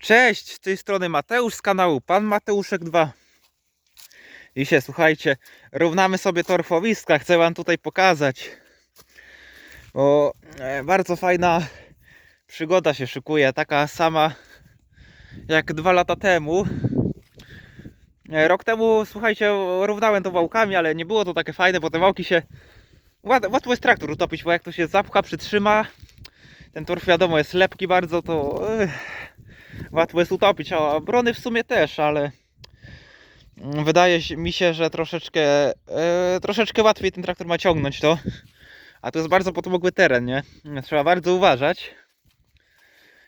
Cześć, z tej strony Mateusz z kanału Pan Mateuszek 2. Dzisiaj słuchajcie, równamy sobie torfowiska, chcę wam tutaj pokazać. Bo e, bardzo fajna przygoda się szykuje, taka sama jak dwa lata temu. E, Rok temu, słuchajcie, równałem to wałkami, ale nie było to takie fajne, bo te wałki się... łat- Łatwo jest traktor utopić, bo jak to się zapcha, przytrzyma, ten torf wiadomo jest lepki bardzo, to... Łatwo jest utopić, a brony w sumie też, ale wydaje mi się, że troszeczkę, e, troszeczkę łatwiej ten traktor ma ciągnąć to. A to jest bardzo podmokły teren, nie? Trzeba bardzo uważać.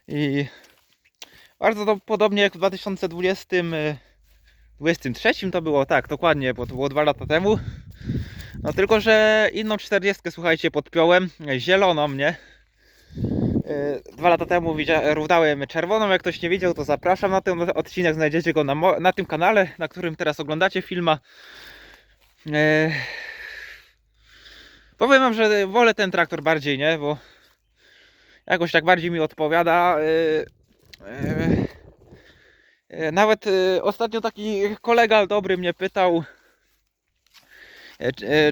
I bardzo to podobnie jak w 2020, e, 23 to było, tak, dokładnie, bo to było dwa lata temu. No tylko, że inną 40 słuchajcie, podpiąłem, zieloną, nie? E, Dwa lata temu równałem czerwoną, jak ktoś nie widział, to zapraszam na ten odcinek, znajdziecie go na, na tym kanale, na którym teraz oglądacie filma. E, Powiem wam, że wolę ten traktor bardziej, nie, bo jakoś tak bardziej mi odpowiada. E, Nawet ostatnio taki kolega dobry mnie pytał,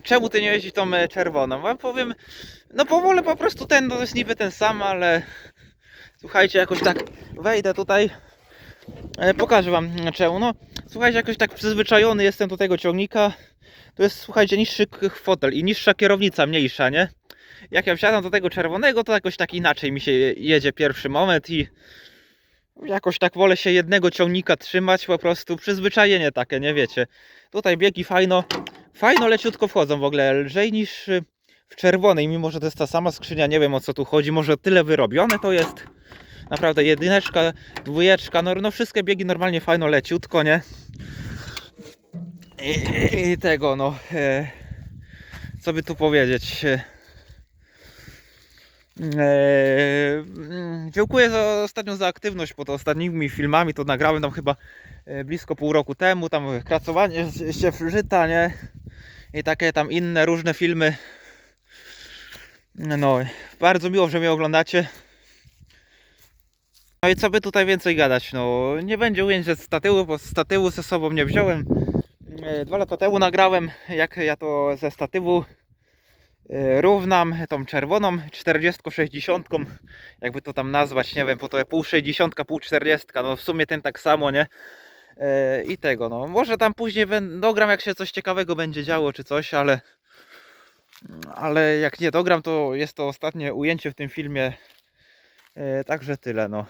czemu ty nie jeździsz tą e, czerwoną? Ja powiem, no bo wolę po prostu ten, to jest niby ten sam, ale słuchajcie, jakoś tak wejdę tutaj, e, pokażę wam czemu. No, słuchajcie, jakoś tak przyzwyczajony jestem do tego ciągnika. To jest, słuchajcie, niższy fotel i niższa kierownica, mniejsza, nie? Jak ja wsiadam do tego czerwonego, to jakoś tak inaczej mi się je- jedzie pierwszy moment i jakoś tak wolę się jednego ciągnika trzymać, po prostu przyzwyczajenie takie, nie wiecie. Tutaj biegi fajno, fajno leciutko wchodzą w ogóle, lżej niż y, w czerwonej, mimo że to jest ta sama skrzynia, nie wiem o co tu chodzi, może tyle wyrobione to jest. Naprawdę jedyneczka, dwójeczka, no, no wszystkie biegi normalnie fajno leciutko, nie? I, i tego no, e, co by tu powiedzieć? E, e, mm, dziękuję za, ostatnio za aktywność pod ostatnimi filmami, to nagrałem tam chyba e, blisko pół roku temu, tam kracowanie się żyta, nie? I takie tam inne różne filmy. No, bardzo miło, że mnie oglądacie. No i co by tutaj więcej gadać? No, nie będzie ujęć ze statywu, bo statywu ze sobą nie wziąłem. E, Dwa lata temu nagrałem, jak ja to ze statywu e, równam tą czerwoną 40-60, jakby to tam nazwać, nie wiem, bo to pół 60, pół 40, no w sumie ten tak samo, nie? E, I tego, no, może tam później dogram, jak się coś ciekawego będzie działo, czy coś, ale ale jak nie dogram, to jest to ostatnie ujęcie w tym filmie. E, Także tyle, no.